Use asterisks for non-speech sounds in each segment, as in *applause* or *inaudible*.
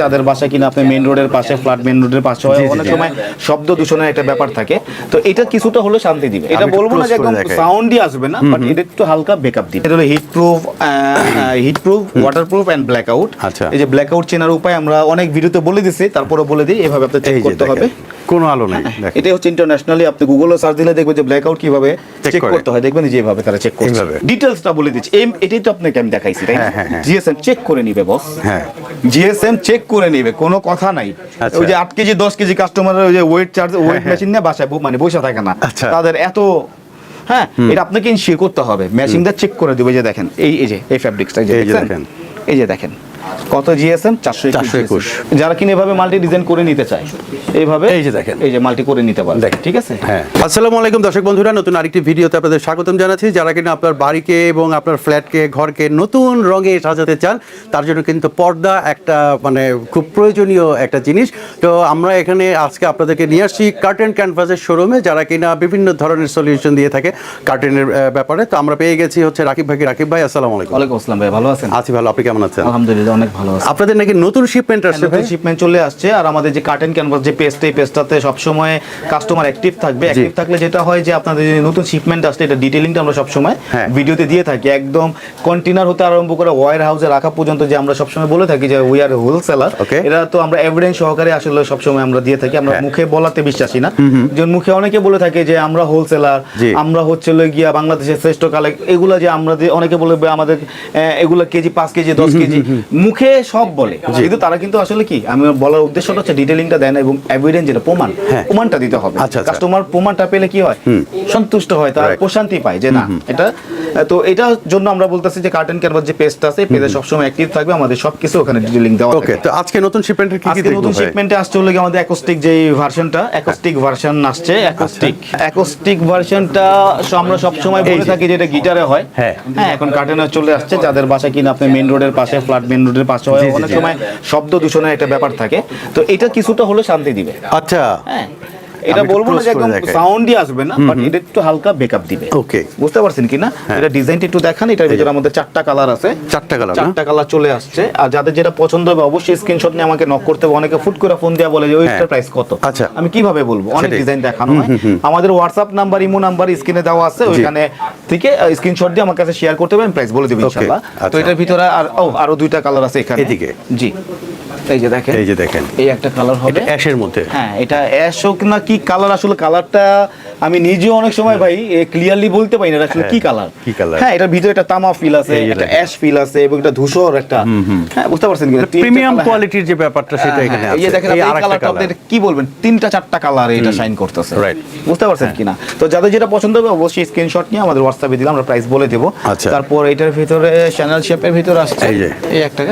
যাদের বাসা কিনা আপনি মেন রোডের পাশে ফ্ল্যাট মেন রোডের পাশে হয় অনেক সময় শব্দ দূষণের একটা ব্যাপার থাকে। তো এটা কিছুটা হলে শান্তি দিবে। এটা বলব না যে একদম সাউন্ডই আসবে না বাট এটা একটু হালকা ব্যাকআপ দিবে। এটা হলো heat proof heat proof water proof and black out আচ্ছা। এই যে ব্ল্যাক আউট চেনার উপায় আমরা অনেক ভিডিওতে বলে দিছি তারপরে বলে দিই এভাবে আপনি চেক করতে হবে। কোনো আলো নেই দেখেন এটা হচ্ছে ইন্টারন্যাশনালি আপনি গুগলে সার্চ দিলে দেখবেন যে ব্ল্যাক আউট কীভাবে চেক করতে হয় দেখবেন যে এভাবে তারা চেক করছে। এইভাবে। ডিটেইলসটা বলে দিচ্ছি। এই এটাই তো আপনাকে আমি দেখাইছি তাই হ্যাঁ, হ্যাঁ, হ্যাঁ। জিএসএম চেক করে নিবে বস হ্যাঁ। জিএসএম চেক করে নিবে কোনো কথা নাই। আচ্ছা। ওই যে আট কেজি দশ কেজি কাস্টমারের ওই যে ওয়েট চার্জ ওয়েট হ্যাঁ। মেশিন নিয়ে বাসায় মানে বসে থাকে না। আচ্ছা। তাদের এত হ্যাঁ এটা আপনাকে ইনশিওর করতে হবে। মেশিনটা চেক করে দিবে যে দেখেন এই এই যে এই ফ্যাব্রিক্সটা এই যে দেখেন। এই যে দেখেন। কত জিএসএম? চারশো 421 যারা কিনা এভাবে মাল্টি ডিজাইন করে নিতে চায় এইভাবে এই যে দেখেন। এই যে মাল্টি করে নিতে পারে দেখেন। ঠিক আছে? হ্যাঁ। আসসালামু আলাইকুম দর্শক বন্ধুরা নতুন আরেকটি ভিডিওতে আপনাদের স্বাগতম জানাচ্ছি। যারা কিনা আপনার বাড়িকে এবং আপনার ফ্ল্যাটকে ঘরকে নতুন রঙে সাজাতে চান তার জন্য কিন্তু পর্দা একটা মানে খুব প্রয়োজনীয় একটা জিনিস। তো আমরা এখানে আজকে আপনাদেরকে নিয়ে আসছি কার্টেন ক্যানভাসের শোরুমে যারা কিনা বিভিন্ন ধরনের সলিউশন দিয়ে থাকে কার্টেনের ব্যাপারে। তো আমরা পেয়ে গেছি হচ্ছে রাকিব ভাই রাকিব ভাই আসসালামু আলাইকুম। ওয়ালাইকুম আসসালাম ভাই ভালো আছেন? আছি ভালো আপনি কেমন আছেন? আলহামদুলিল্লাহ অনেক ভালো আছি। আপনাদের নাকি নতুন শিপমেন্ট আসছে ভাই? শিপমেন্ট চলে আসছে আর আমাদের যে কার্টেন ক্যানভাস যে পেজটা এই পেজটাতে সবসময় কাস্টমার অ্যাক্টিভ থাকবে। অ্যাক্টিভ থাকলে যেটা হয় যে আপনাদের যে নতুন শিপমেন্ট আসছে এটা ডিটেলিংটা আমরা সবসময় হ্যাঁ। ভিডিওতে দিয়ে থাকি। একদম কন্টেনার হতে আরম্ভ করে ওয়ার হাউসে রাখা পর্যন্ত যে আমরা সবসময় বলে থাকি যে উই আর হোলসেলার. এটা তো আমরা এভিডেন্স সহকারে আসলে সবসময় আমরা দিয়ে থাকি। আমরা হ্যাঁ। মুখে বলাতে বিশ্বাসী না। যে মুখে অনেকে বলে থাকে যে আমরা হোলসেলার আমরা হচ্ছে লই গিয়া বাংলাদেশের শ্রেষ্ঠ কালেক্ট এগুলা যে আমরা অনেকে বলে আমাদের এগুলা কেজি পাঁচ কেজি দশ কেজি মুখে সব বলে। কিন্তু তারা কিন্তু আসলে কি আমি বলার উদ্দেশ্যটা হচ্ছে ডিটেলিংটা দেয় না এবং এভিডেন্স যেটা প্রমাণ হ্যাঁ। প্রমাণটা দিতে হবে। আচ্ছা, আচ্ছা। কাস্টমার প্রমাণটা পেলে কি হয়? সন্তুষ্ট হয় তার প্রশান্তি পায় যে না এটা তো এটার জন্য আমরা বলতেছি যে কার্টেন ক্যানভাস যে পেজটা আছে পেজে সবসময় অ্যাক্টিভ থাকবে আমাদের সবকিছু ওখানে ডিটেলিং দেওয়া ওকে তো আজকে নতুন শিপমেন্টের কি কি আজকে দেখব নতুন শিপমেন্টে আসছে হলো আমাদের অ্যাকোস্টিক যে ভার্সনটা অ্যাকোস্টিক ভার্সন আসছে অ্যাকোস্টিক অ্যাকোস্টিক ভার্সনটা আমরা সব সময় বলে থাকি যে এটা গিটারে হয়। হ্যাঁ। হ্যাঁ এখন কার্টেনে চলে আসছে যাদের বাসা কিনা আপনি মেইন রোডের পাশে ফ্ল্যাট মেইন রোডের হয় জি, জি, অনেক সময় শব্দ দূষণের একটা ব্যাপার থাকে। তো এটা কিছুটা হলো শান্তি দিবে। আচ্ছা। হ্যাঁ। এটা বলব না যে একদম সাউন্ডই আসবে না বাট এটা একটু হালকা ব্যাকআপ দিবে। ওকে বুঝতে পারছেন কি না? এটা ডিজাইনটা একটু দেখান এটার ভিতরে আমাদের চারটা কালার আছে। চারটা কালার চারটা কালার চলে আসছে। আর যাদের যেটা পছন্দ হবে অবশ্যই স্ক্রিনশট নিয়ে আমাকে নক করতে হবে। অনেকে ফুট করে ফোন দেওয়া বলে যে ওইটার হ্যাঁ। প্রাইস কত? আচ্ছা। আমি কীভাবে বলব? অনেক ডিজাইন দেখানো হয়। আমাদের হোয়াটসঅ্যাপ নাম্বার ইমো নাম্বার স্ক্রিনে দেওয়া আছে। ওইখানে থেকে স্ক্রিনশট দিয়ে আমার কাছে শেয়ার করতে হবে আমি প্রাইস বলে দেবো ইনশাআল্লাহ। তো আচ্ছা। এটার ভিতরে আর ও আরও দুইটা কালার আছে এখানে। এদিকে। জি। এই যে দেখেন। এই যে দেখেন। এই একটা কালার হবে। অ্যাশের মধ্যে। হ্যাঁ এটা অ্যাশ হোক না কি কালার আসলে কালারটা আমি নিজেও অনেক সময় ভাই ক্লিয়ারলি বলতে পারি না আসলে হ্যাঁ, কি কালার কি colour? হ্যাঁ এটার ভিতরে একটা তামা ফিল আছে একটা অ্যাশ ফিল আছে এবং একটা ধূসর একটা হ্যাঁ বুঝতে পারছেন কি প্রিমিয়াম কোয়ালিটির যে ব্যাপারটা সেটা এখানে হ্যাঁ, আছে। এই দেখেন এই আপনি কালারটা কালার আপনাদের কি বলবেন? তিনটা চারটা কালার এটা শাইন করতেছে। Right. বুঝতে পারছেন কিনা? তো যাদের যেটা পছন্দ হবে অবশ্যই স্ক্রিনশট নিয়ে আমাদের হোয়াটসঅ্যাপে দিলাম আমরা প্রাইস বলে দেবো। আচ্ছা। তারপর এটার ভিতরে চ্যানেল শেপের ভিতরে আসছে। যে। এই একটা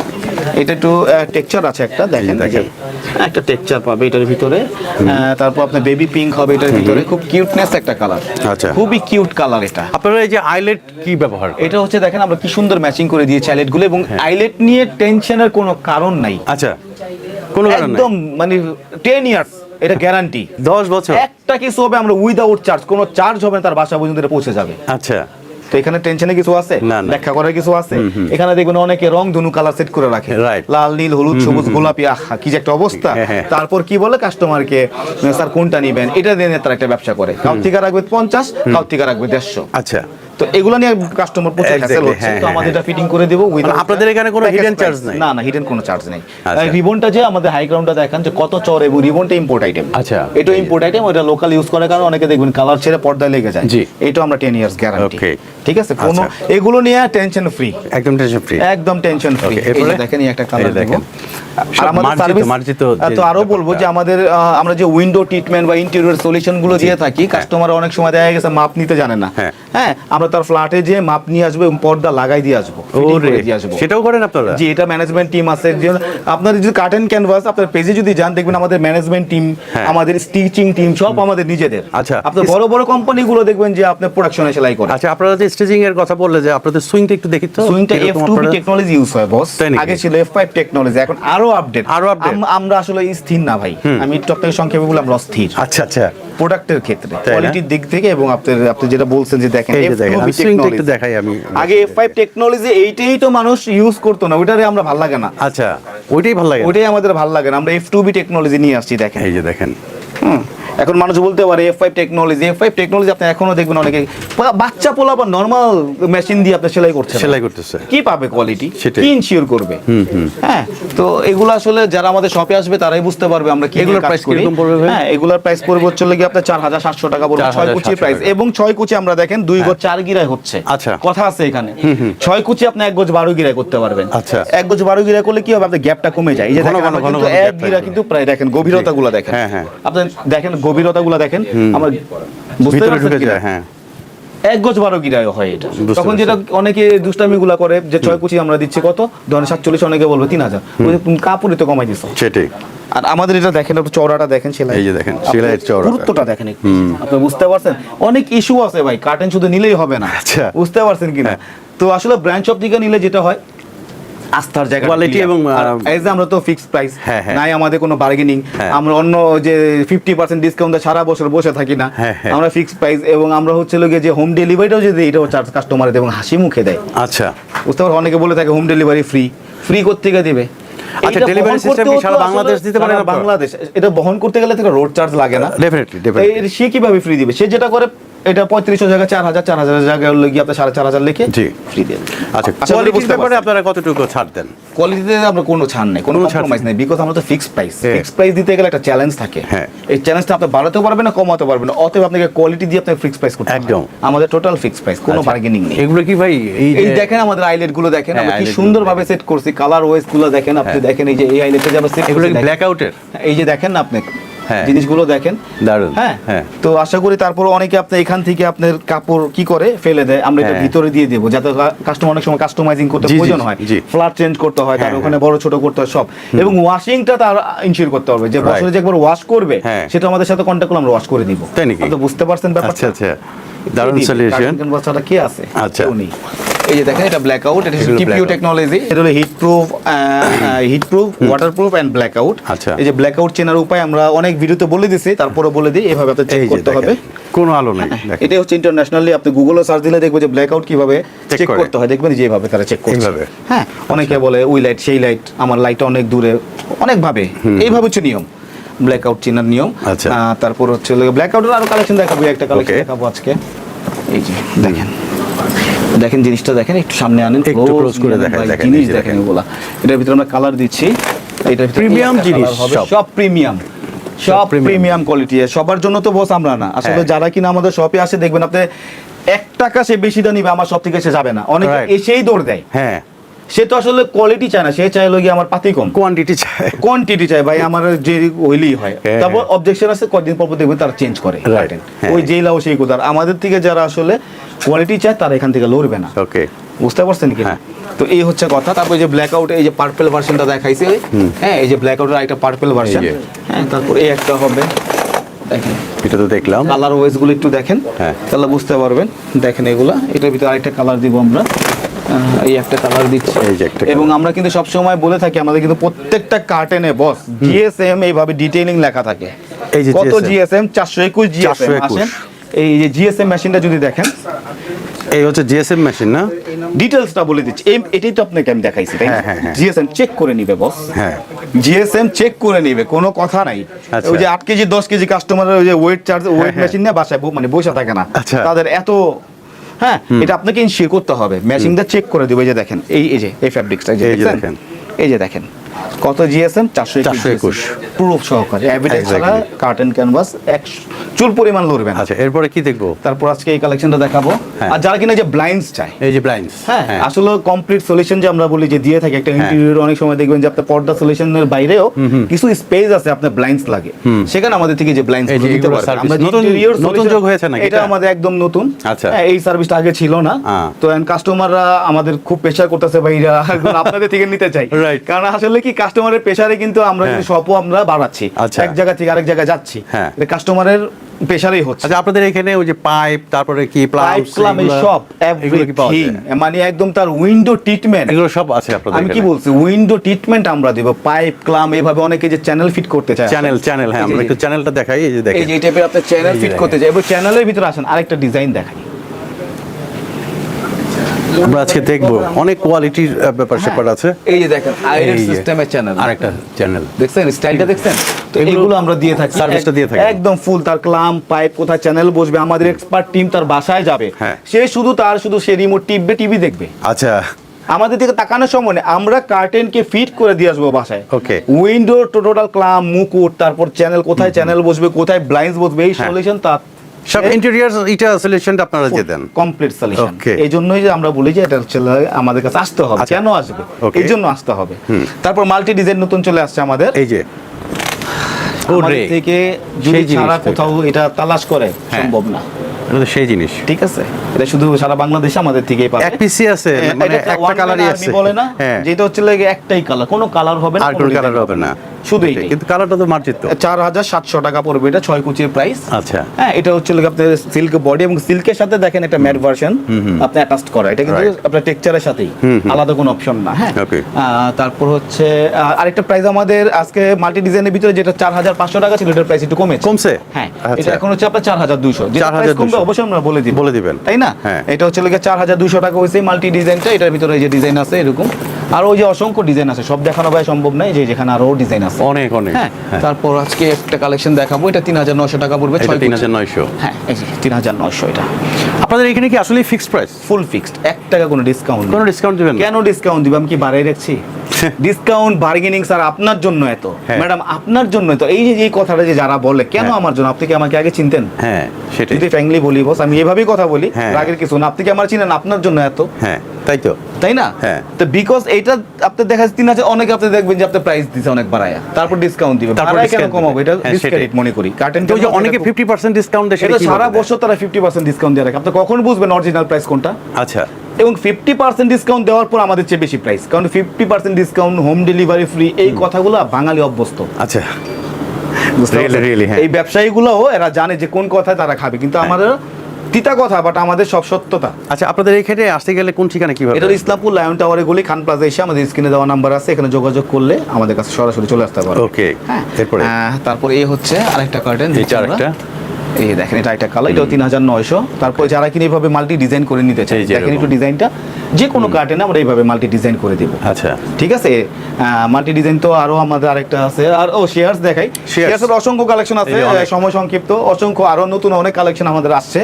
এটা একটু টেক্সচার আছে একটা দেখেন একটা টেক্সচার পাবে এটার ভিতরে। তারপর আপনার বেবি পিঙ্ক হবে এটার ভিতরে। খুব কিউটনেস একটা কালার আচ্ছা। খুবই কিউট কালার এটা। আপনারা এই যে আইলেট কি ব্যবহার এটা হচ্ছে দেখেন আমরা কি সুন্দর ম্যাচিং করে দিয়েছি আইলেটগুলো এবং আইলেট নিয়ে টেনশনের কোনো কারণ নাই। আচ্ছা কোনো কারণ একদম মানে টেন ইয়ার্স এটা গ্যারান্টি দশ বছর? একটা কিছু হবে আমরা উইদাউট চার্জ কোনো চার্জ হবে না তার বাসা পর্যন্ত পৌঁছে যাবে। আচ্ছা। তো এখানে টেনশনে কিছু আছে। ব্যাখ্যা করার কিছু আছে? এখানে দেখবেন অনেকে রং ধনু কালার সেট করে রাখে. লাল নীল হলুদ সবুজ গোলাপি আহা কি যে একটা অবস্থা। হ্যাঁ, হ্যাঁ। তারপর কি বলে কাস্টমারকে স্যার কোনটা নিবেন? এটা দিয়ে তারা একটা ব্যবসা করে। কাউ থেকে রাখবে পঞ্চাশ কাউ থেকে রাখবে দেড়শো। আচ্ছা। তো এগুলো নিয়ে কাস্টমার প্রচুর হ্যাসেল হচ্ছে। হ্যাঁ, তো হ্যাঁ, আমাদের এটা ফিটিং করে দেবো মানে আপনাদের এখানে কোনো price। charge নাই? না না হিডেন কোনো চার্জ নেই। আচ্ছা। রিবনটা যে আমাদের হাই গ্রাউন্ডটা দেখান যে কত চর এবং রিবনটা ইম্পোর্ট আইটেম আচ্ছা। এটা ইম্পোর্ট আইটেম ওটা লোকাল ইউজ করার কারণে অনেকে দেখবেন কালার ছেড়ে পর্দায় লেগে যায়। জি। এটা আমরা টেন ইয়ার্স গ্যারান্টি ঠিক আছে? কোনো আচ্ছা। এগুলো নিয়ে টেনশন ফ্রি একদম টেনশন ফ্রি একদম টেনশন ফ্রি দেখেন এই একটা কালার দেখেন। আর আমাদের সার্ভিস যে তো আরও বলব যে আমাদের আমরা যে উইন্ডো ট্রিটমেন্ট বা ইন্টেরিয়র সলিউশনগুলো দিয়ে থাকি কাস্টমার অনেক সময় দেখা গেছে মাপ নিতে জানে না। হ্যাঁ। হ্যাঁ আমরা তার ফ্ল্যাটে যে মাপ নিয়ে আসব এবং পর্দা লাগাই দিয়ে আসব সেটাও করেন আপনারা? জি এটা ম্যানেজমেন্ট টিম আছে আপনার যদি কার্টেন ক্যানভাস আপনার পেজে যদি যান দেখবেন আমাদের ম্যানেজমেন্ট টিম আমাদের স্টিচিং টিম সব আমাদের নিজেদের। আচ্ছা। আপনার বড় বড় কোম্পানিগুলো দেখবেন যে আপনার প্রোডাকশনে সেলাই করে। আচ্ছা আপনারা যে স্টিচিং এর কথা বললে যে আপনাদের সুইংটা একটু দেখি তো। সুইংটা F2 টেকনোলজি ইউজ হয় বস আগে ছিল F5 টেকনোলজি এখন আরও আপডেট আরও আপডেট আমরা আসলে স্থির না ভাই। আমি টপটাকে সংক্ষেপে বললাম আমরা অস্থির। আচ্ছা আচ্ছা। প্রোডাক্টের ক্ষেত্রে কোয়ালিটির দিক থেকে এবং আপনার আপনি যেটা বলছেন যে দেখেন F2 আগে এফ ফাইভ টেকনোলজি এইটাই তো মানুষ ইউজ করতো না আমরা না। আচ্ছা লাগে আমাদের ভালো লাগে না আমরা এফ টু বি টেকনোলজি নিয়ে আসছি দেখেন। এই যে দেখেন। হুম। এখন মানুষ বলতে পারে F five technology F five technology আপনি এখনও দেখবেন অনেকে বাচ্চা পোলা বা নর্মাল মেশিন দিয়ে আপনি সেলাই করছেন। সেলাই করতেছে। কি পাবে কোয়ালিটি কি ইনশিওর করবে। হ্যাঁ তো এগুলো আসলে যারা আমাদের শপে আসবে তারাই বুঝতে পারবে আমরা কি এগুলোর প্রাইস কীরকম পড়বে হ্যাঁ এগুলোর প্রাইস পড়বে হচ্ছে কি আপনার চার হাজার সাতশো টাকা পড়বে ছয় 4,700 কুচির প্রাইস এবং ছয় কুচি আমরা দেখেন দুই গজ চার গিরায় হচ্ছে। আচ্ছা। কথা আছে এখানে। ছয় কুচি আপনি এক গজ বারো গিরায় করতে পারবেন। আচ্ছা। এক গজ বারো গিরা করলে কি হবে? আপনার গ্যাপটা কমে যায়। এই যে দেখেন এক গিরা কিন্তু প্রায় দেখেন গভীরতাগুলো দেখেন। হ্যাঁ, হ্যাঁ। আপনি দেখেন গভীরতাগুলো দেখেন আমরা বুঝতে পারছেন হ্যাঁ। এক গজ বারো গিরায় হয় এটা। তখন যেটা অনেকে দুষ্টামি গুলা করে যে ছয় কুচি আমরা দিচ্ছি কত? ধরেন সাতচল্লিশ অনেকে বলবে তিন হাজার। কাপড়ই তো কমাই দিছো। সেটাই আর আমাদের এটা দেখেন একটু চওড়াটা দেখেন সেলাই। এই যে দেখেন, সেলাইয়ের চওড়াটা। গুরুত্বটা দেখেন আপনি বুঝতে পারছেন? অনেক ইস্যু আছে ভাই কার্টেন শুধু নিলেই হবে না। আচ্ছা। বুঝতে পারছেন কিনা? তো আসলে ব্রাঞ্চ অফ থেকে নিলে যেটা হয় আস্থার জায়গা Quality এবং, এজ আমরা তো ফিক্সড প্রাইস হ্যাঁ, হ্যাঁ। নাই আমাদের কোনো বার্গেনিং হ্যাঁ। আমরা অন্য যে ফিফটি পার্সেন্ট ডিসকাউন্ট সারা বছর বসে থাকি না। হ্যাঁ, হ্যাঁ। আমরা ফিক্সড প্রাইস এবং আমরা হচ্ছে লোকে যে হোম ডেলিভারিটাও যদি এটাও চার্জ কাস্টমার এবং হাসি মুখে দেয়। আচ্ছা। বুঝতে পারো? অনেকে বলে থাকে হোম ডেলিভারি ফ্রি ফ্রি করতে গিয়ে দিবে? আচ্ছা, কি সারা বাংলাদেশ দিতে পারে না? বাংলাদেশ। এটা বহন করতে গেলে রোড চার্জ লাগে না। ডেফিনেটলি ডেফিনেটলি সে কীভাবে ফ্রি দিবে? সে যেটা করে এটা পঁয়ত্রিশশো জায়গায় চার হাজার চার হাজার জায়গায় গিয়ে আপনার সাড়ে চার হাজার লিখে জি। ফ্রি দেন আচ্ছা কোয়ালিটির বুঝতে ব্যাপারে আপনারা কতটুকু ছাড় দেন কোয়ালিটিতে আমরা কোনো ছাড় নেই কোনো কম্প্রোমাইজ নেই বিকজ আমরা তো ফিক্সড প্রাইস হ্যাঁ। ফিক্সড প্রাইস দিতে গেলে একটা চ্যালেঞ্জ থাকে হ্যাঁ। এই চ্যালেঞ্জটা আপনি বাড়াতেও পারবেন না কমাতে পারবেন না অতএব আপনাকে কোয়ালিটি দিয়ে আপনাকে ফিক্সড প্রাইস করতে। একদম। আমাদের টোটাল ফিক্সড প্রাইস কোনো আচ্ছা। বার্গেনিং নেই এগুলো কি ভাই এই দেখেন আমাদের আইলেটগুলো দেখেন হ্যাঁ, আমরা কি সুন্দরভাবে সেট করছি কালার ওয়েসগুলো দেখেন আপনি দেখেন এই যে এই আইলেটে যে আমরা সেট এগুলো ব্ল্যাক আউটের এই যে দেখেন না আপনি হ্যাঁ। জিনিসগুলো দেখেন। দারুণ, হ্যাঁ। হ্যাঁ। তো আশা করি তারপর অনেকে আপনি এখান থেকে আপনার কাপড় কি করে ফেলে দেয় আমরা এটা হ্যাঁ। ভিতরে দিয়ে দেবো যাতে কাস্টমার অনেক সময় কাস্টমাইজিং করতে প্রয়োজন হয়। ফ্ল্যাট চেঞ্জ করতে হয় তার হ্যাঁ, ওখানে বড় ছোট করতে হয় সব। এবং ওয়াশিংটা তার ইনশিওর করতে হবে যে বছরে যে একবার ওয়াশ করবে হ্যাঁ। সেটা আমাদের সাথে কন্ট্যাক্ট করে আমরা ওয়াশ করে দিব তাই নাকি? তো বুঝতে পারছেন ব্যাপারটা? আচ্ছা আচ্ছা। দারুণ সলিউশন বাচ্চাটা কে আছে? আচ্ছা। কেউ নেই। এই যে দেখেন এটা ব্ল্যাক আউট এটা টেকনোলজি এটা হলো heat proof heat proof water proof and black out আচ্ছা। এই যে ব্ল্যাক আউট চেনার উপায় আমরা অনেক ভিডিওতে বলে দিছি তারপরে বলে দিই এভাবে আপনার চেক করতে হবে। কোনো আলো নাই এটা হচ্ছে ইন্টারন্যাশনালি আপনি গুগলে সার্চ দিলে দেখবেন যে ব্ল্যাক আউট কীভাবে চেক করতে হয়। দেখবেন যেভাবে তারা চেক করছে। এইভাবে। হ্যাঁ অনেকে বলে ওই লাইট সেই লাইট আমার লাইট অনেক দূরে। অনেক ভাবে এইভাবে হচ্ছে নিয়ম। ব্ল্যাক আউট চেনার নিয়ম। আচ্ছা। তারপর হচ্ছে ব্ল্যাক আউটের আরও কালেকশন দেখাবো একটা কালেকশন দেখাবো আজকে। এই যে দেখেন। দেখেন জিনিসটা দেখেন একটু সামনে আনেন একটু close করে দেখেন, জিনিস দেখেন। এগুলা। এটার ভিতরে আমরা কালার দিচ্ছি। এটার একটা জিনিস সব। প্রিমিয়াম সব প্রিমিয়াম কোয়ালিটি সবার জন্য তো বস আমরা না। আসলে হ্যাঁ। যারা কিনা আমাদের শপে আসে দেখবেন আপনি এক টাকা সে বেশি দাম নিবে আমার সব থেকে সে যাবে না। অনেক এসেই দৌড় দেয়। হ্যাঁ। সে তো আসলে কোয়ালিটি চায় না সে চায় লোক আমার পাতি কম। কোয়ান্টিটি চাই কোয়ান্টিটি চাই ভাই আমার যে ওইলি হয়। হ্যাঁ, তারপর। অবজেকশন আছে কয়েকদিন পর পর দেখবেন তারা চেঞ্জ করে। হ্যাঁ। ওই যেই লাও সেই কোদার আমাদের থেকে যারা আসলে কোয়ালিটি চায় তারা এখান থেকে লড়বে না। ওকে বুঝতে পারছেন কি? হ্যাঁ। তো এই হচ্ছে কথা। তারপর এই যে ব্ল্যাক আউট এই যে পার্পল ভার্সনটা দেখাইছে হ্যাঁ এই যে ব্ল্যাক আউটের একটা পার্পল ভার্সন। হ্যাঁ তারপর এই একটা হবে। দেখেন। এটা তো দেখলাম। কালার ওয়েজগুলো একটু দেখেন। হ্যাঁ। তাহলে বুঝতে পারবেন। দেখেন এগুলা। এটার ভিতরে আরেকটা কালার দিব আমরা। এই একটা কালার দিচ্ছি। এবং আমরা কিন্তু সব সময় বলে থাকি আমাদের কিন্তু প্রত্যেকটা কার্টেনে বস জিএসএম এইভাবে ডিটেইলিং লেখা থাকে। এই যে কত জিএসএম চারশো একুশ জিএসএম আসেন। এই যে জিএসএম মেশিনটা যদি দেখেন। এই হচ্ছে জিএসএম মেশিন না? বলে দিচ্ছি। এই এটাই তো আপনাকে আমি দেখাইছি তাই হ্যাঁ, হ্যাঁ, হ্যাঁ। জিএসএম চেক করে নিবে বস হ্যাঁ। জিএসএম চেক করে নিবে কোনো কথা নাই। আচ্ছা। ওই যে আট কেজি দশ কেজি কাস্টমারের ওই যে ওয়েট চার্জ ওয়েট হ্যাঁ। মেশিন নিয়ে বাসায় মানে বসে থাকে না। আচ্ছা। তাদের এত হ্যাঁ এটা আপনাকে ইনশিওর করতে হবে। মেশিনটা চেক করে দিবে এই যে দেখেন এই এই যে এই ফ্যাব্রিক্সটা এই যে দেখেন দেখেন। এই যে দেখেন। কত জিএসএম? চারশো 421 প্রুফ সহকারে। এভিডেন্স ছাড়া কার্টেন ক্যানভাস এক চুল পরিমাণ লড়বে আচ্ছা এরপরে কি দেখব? তারপর আজকে এই কালেকশনটা দেখাবো। হ্যাঁ। আর যারা কিনা যে ব্লাইন্ডস চায়। এই যে ব্লাইন্ডস হ্যাঁ আসলে কমপ্লিট সলিউশন যে আমরা বলি যে দিয়ে থাকি একটা ইন্টেরিয়র অনেক সময় দেখবেন যে আপনার পর্দা সলিউশনের বাইরেও কিছু স্পেস আছে আপনার ব্লাইন্ডস লাগে। সেখানে আমাদের থেকে যে ব্লাইন্ডস দিতে পারবে। আমরা নতুন- নতুন যোগ হয়েছে নাকি এটা? আমাদের একদম নতুন। আচ্ছা। হ্যাঁ, এই সার্ভিসটা আগে ছিল না। হ্যাঁ। তো কাস্টমাররা আমাদের খুব প্রেশার করতেছে ভাইরা আপনাদের থেকে নিতে চাই। *laughs* Right. কারণ আসলে কি কাস্টমারের প্রেশারে কিন্তু আমরা কিন্তু হ্যাঁ। শপও আমরা বাড়াচ্ছি। আচ্ছা। এক জায়গা থেকে আরেক জায়গায় যাচ্ছি। হ্যাঁ। কাস্টমারের প্রেশারেই হচ্ছে। আচ্ছা আপনাদের এখানে ওই যে পাইপ তারপরে কি পাইপ ক্লাম এই সব। যায়? মানে একদম তার উইন্ডো ট্রিটমেন্ট এগুলো সব আছে আপনাদের আমি কি বলছি উইন্ডো ট্রিটমেন্ট আমরা দেব। পাইপ ক্লাম এভাবে অনেকে যে চ্যানেল ফিট করতে চায়। চ্যানেল চ্যানেল হ্যাঁ আমরা একটু চ্যানেলটা দেখাই এই যে দেখেন। এই যে টাইপের আপনার চ্যানেল ফিট। করতে চাই। এবার চ্যানেলের ভিতরে আসেন আরেকটা ডিজাইন দেখাই। আমরা আজকে দেখব। অনেক কোয়ালিটির ব্যাপার স্যাপার আছে। এই যে দেখেন আইরেন সিস্টেমের চ্যানেল আরেকটা চ্যানেল দেখছেন স্টাইলটা দেখছেন? তো এগুলো- আমরা দিয়ে থাকি। সার্ভিসটা দিয়ে থাকি। একদম ফুল তার ক্লাম পাইপ কোথায় চ্যানেল বসবে আমাদের এক্সপার্ট টিম তার বাসায় যাবে। হ্যাঁ। সে শুধু তার শুধু সে রিমোট টিপবে টিভি দেখবে। আচ্ছা। আমাদের দিকে তাকানোর সময় আমরা কার্টেনকে ফিট করে দিয়ে আসব বাসায়। ওকে। উইন্ডো টোটাল ক্লাম মুকুট তারপর চ্যানেল কোথায় চ্যানেল বসবে কোথায় ব্লাইন্ডস বসবে এই হ্যাঁ। সলিউশন তার সব ইন্টেরিয়ার এটা সলিউশনটা আপনারা দিয়ে দেন। কমপ্লিট সলিউশন এই জন্যই যে আমরা বলি যে এটা হচ্ছে আমাদের কাছে আসতে হবে। আচ্ছা। কেন আসবে? এই জন্য আসতে হবে। তারপর মাল্টি ডিজাইন নতুন চলে আসছে আমাদের। এই যে। থেকে যদি সেই ছাড়া কোথাও এটা তালাশ করে হ্যাঁ। সম্ভব না। এটা তো সেই জিনিস। ঠিক আছে? এটা শুধু সারা বাংলাদেশে আমাদের থেকেই পাবে। এক পিসি আছে মানে একটা কালারই আছে। বলে না হ্যাঁ। যেটা হচ্ছে লাগে একটাই কালার কোনো কালার হবে না আর কোনো কালার হবে না। শুধু এইটাই কিন্তু কালারটা তো মার্জিত। চার হাজার সাতশো টাকা পড়বে এটা ছয় কুচির প্রাইস আচ্ছা। হ্যাঁ এটা হচ্ছে আপনার সিল্ক বডি এবং সিল্কের সাথে দেখেন একটা ম্যাট ভার্সন আপনি অ্যাটাচড করা। এটা কিন্তু আপনার টেক্সচারের সাথেই। আলাদা কোনো অপশন না হ্যাঁ। তারপর হচ্ছে আরেকটা প্রাইস আমাদের আজকে মাল্টি ডিজাইনের ভিতরে যেটা চার হাজার পাঁচশো টাকা ছিল এটার প্রাইস একটু কমেছে। কমছে? হ্যাঁ আচ্ছা। এটা এখন হচ্ছে আপনার চার হাজার যেটা প্রাইস 4,200 কমবে অবশ্যই আমরা বলে দিব। বলে দিবেন। তাই না? হ্যাঁ। এটা হচ্ছে লাগে চার হাজার দুইশো টাকা হয়েছে মাল্টি ডিজাইনটা এটার ভিতরে যে ডিজাইন আছে এরকম। আর ওই যে অসংখ্য ডিজাইন আছে সব দেখানো ভাই সম্ভব নয় যে যেখানে আরও ডিজাইন আছে। অনেক অনেক হ্যাঁ হ্যাঁ। তারপর আজকে একটা কালেকশন দেখাবো এটা তিন হাজার নশো টাকা পড়বে ছয় তিন। হাজার নয়শো। হ্যাঁ তিন হাজার নশো এটা। আপনাদের এখানে কি আসলে ফিক্সড প্রাইস ফুল ফিক্সড এক টাকা কোনো ডিসকাউন্ট কোনো ডিসকাউন্ট দিবেন কেন ডিসকাউন্ট দিব? আমি কি বাড়াই রাখছি? ডিসকাউন্ট বার্গেনিং স্যার আপনার জন্য এত। ম্যাডাম আপনার জন্য এত। এই যে এই কথাটা যে যারা বলে কেন হ্যাঁ। আমার জন্য? আপনি কি আমাকে আগে চিনতেন? হ্যাঁ সেটাই। যদি ফ্র্যাঙ্কলি বলি বস আমি এভাবেই কথা বলি হ্যাঁ। রাগের কিছু না। আপনি কি আমার চিনেন? আপনার জন্য এত। হ্যাঁ। তাই তো? তাই না? হ্যাঁ। তো বিকজ এইটা আপনি দেখা যাচ্ছে তিন হাজার অনেকে আপনি দেখবেন যে আপনি প্রাইস দিছে অনেক বাড়ায়া। তারপর ডিসকাউন্ট দিবে। তারপর কেন কমাবো? এটা হ্যাঁ, ডিসক্রেডিট মনে করি। কার্টেন তো যে অনেকে ফিফটি পার্সেন্ট ডিসকাউন্ট দেয় সেটা সারা বছর তারা ফিফটি পার্সেন্ট ডিসকাউন্ট দিয়ে রাখে। আপনি কখন বুঝবেন অরিজিনাল প্রাইস কোনটা? আচ্ছা। এবং ফিফটি পার্সেন্ট ডিসকাউন্ট দেওয়ার পর আমাদের চেয়ে বেশি প্রাইস কারণ fifty percent discount home delivery free এই কথাগুলো বাঙালি অভ্যস্ত। আচ্ছা। হ্যাঁ। এই ব্যবসায়ীগুলোও এরা জানে যে কোন কথায় তারা খাবে। কিন্তু আমাদের তিতা কথা বাট আমাদের সব সত্যতা। আচ্ছা আপনাদের এখানে আসতে গেলে কোন ঠিকানা কীভাবে এটা ইসলামপুর লায়ন টাওয়ারে গলি খান প্লাজা এসে আমাদের স্ক্রিনে দেওয়া নাম্বার আছে এখানে যোগাযোগ করলে আমাদের কাছে সরাসরি চলে আসতে পারবে। ওকে হ্যাঁ তারপর তারপরে এই হচ্ছে আরেকটা কার্টেন এটা আরেকটা? এই দেখেন এটা একটা কালার এটাও তিন হাজার নয়শো। তারপর যারা কিনা এইভাবে মাল্টি ডিজাইন করে নিতে চাই দেখেন একটু ডিজাইনটা যে কোনো কার্টেনে আমরা এইভাবে মাল্টি ডিজাইন করে দিব। আচ্ছা। ঠিক আছে? মাল্টি ডিজাইন তো আরও আমাদের আরেকটা আছে। আর ও শেয়ার্স দেখাই। শেয়ার্সের অসংখ্য কালেকশন আছে সময় সংক্ষিপ্ত। অসংখ্য আরও নতুন অনেক কালেকশন আমাদের আসছে।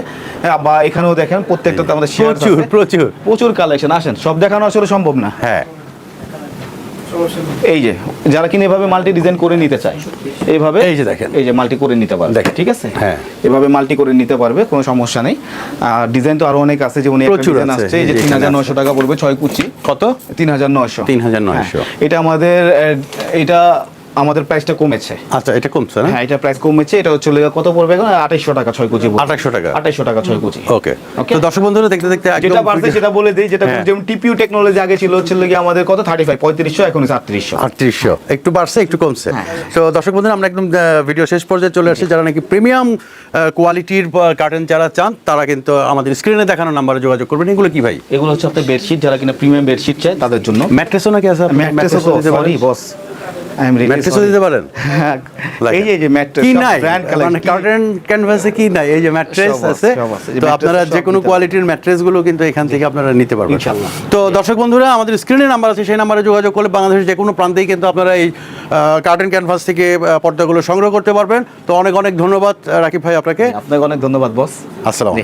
বা এখানেও দেখেন প্রত্যেকটাতে আমাদের শেয়ার প্রচুর প্রচুর। প্রচুর কালেকশন আসেন সব দেখানো আসলে সম্ভব না। হ্যাঁ। এই যে যারা কিনা এভাবে মাল্টি ডিজাইন করে নিতে চায় এইভাবে এই যে দেখেন। এই যে মাল্টি করে নিতে পারবে দেখেন। ঠিক আছে? হ্যাঁ। এভাবে মাল্টি করে নিতে পারবে কোনো সমস্যা নেই। আর ডিজাইন তো আরও অনেক আছে যেমন একটা প্রচুর ডিজাইন আসছে এই যে যে তিন হাজার নয়শো টাকা পড়বে ছয় কুচি। কত? তিন হাজার নয়শো। 3,900 এটা আমাদের এটা আমাদের প্রাইসটা কমেছে। আচ্ছা এটা কমছে না? হ্যাঁ এটা প্রাইস কমেছে এটা লেগে কত পড়বে এখন? আঠাইশশো টাকা ছয় কুচি আঠাশশো টাকা। আঠাইশশো টাকা ছয় কুচি ওকে. তো দর্শক বন্ধুরা দেখতে দেখতে একদম যেটা বাড়ছে সেটা বলে দিই যেটা হ্যাঁ। যেমন টিপিউ টেকনোলজি আগে ছিল হচ্ছে লেগে আমাদের কত? থার্টি ফাইভ পঁয়ত্রিশশো এখন হচ্ছে আটত্রিশশো। আটত্রিশশো। একটু বাড়ছে একটু কমছে। হ্যাঁ। তো দর্শক বন্ধুরা আমরা একদম ভিডিও শেষ পর্যায়ে চলে আসছি। যারা নাকি প্রিমিয়াম কোয়ালিটির কার্টেন যারা চান তারা কিন্তু আমাদের স্ক্রিনে দেখানো নাম্বারে যোগাযোগ করবেন। এগুলো কি ভাই? এগুলো হচ্ছে আপনার বেডশিট যারা কিনা প্রিমিয়াম বেডশিট চায় তাদের জন্য। ম্যাট্রেসও নাকি আছে ম্যাট্রেসও সরি বস ম্যাট্রেসও দিতে পারেন? এই যে যে ম্যাট্রেস কি নাই? মানে কার্টেন ক্যানভাসে কি নাই? এই যে ম্যাট্রেস আছে, আছে সব আছে। এই তো আপনারা যে কোনো কোয়ালিটির ম্যাট্রেসগুলো কিন্তু এখান থেকে আপনারা নিতে পারবেন। ইনশাআল্লাহ। তো দর্শক বন্ধুরা আমাদের স্ক্রিনে নাম্বার আছে সেই নাম্বারে যোগাযোগ করলে বাংলাদেশের যে কোনো প্রান্তেই কিন্তু আপনারা এই কার্টেন ক্যানভাস থেকে পর্দাগুলো সংগ্রহ করতে পারবেন। তো অনেক অনেক ধন্যবাদ রাকিব ভাই আপনাকে। আপনাকে অনেক ধন্যবাদ বস আসসালাম।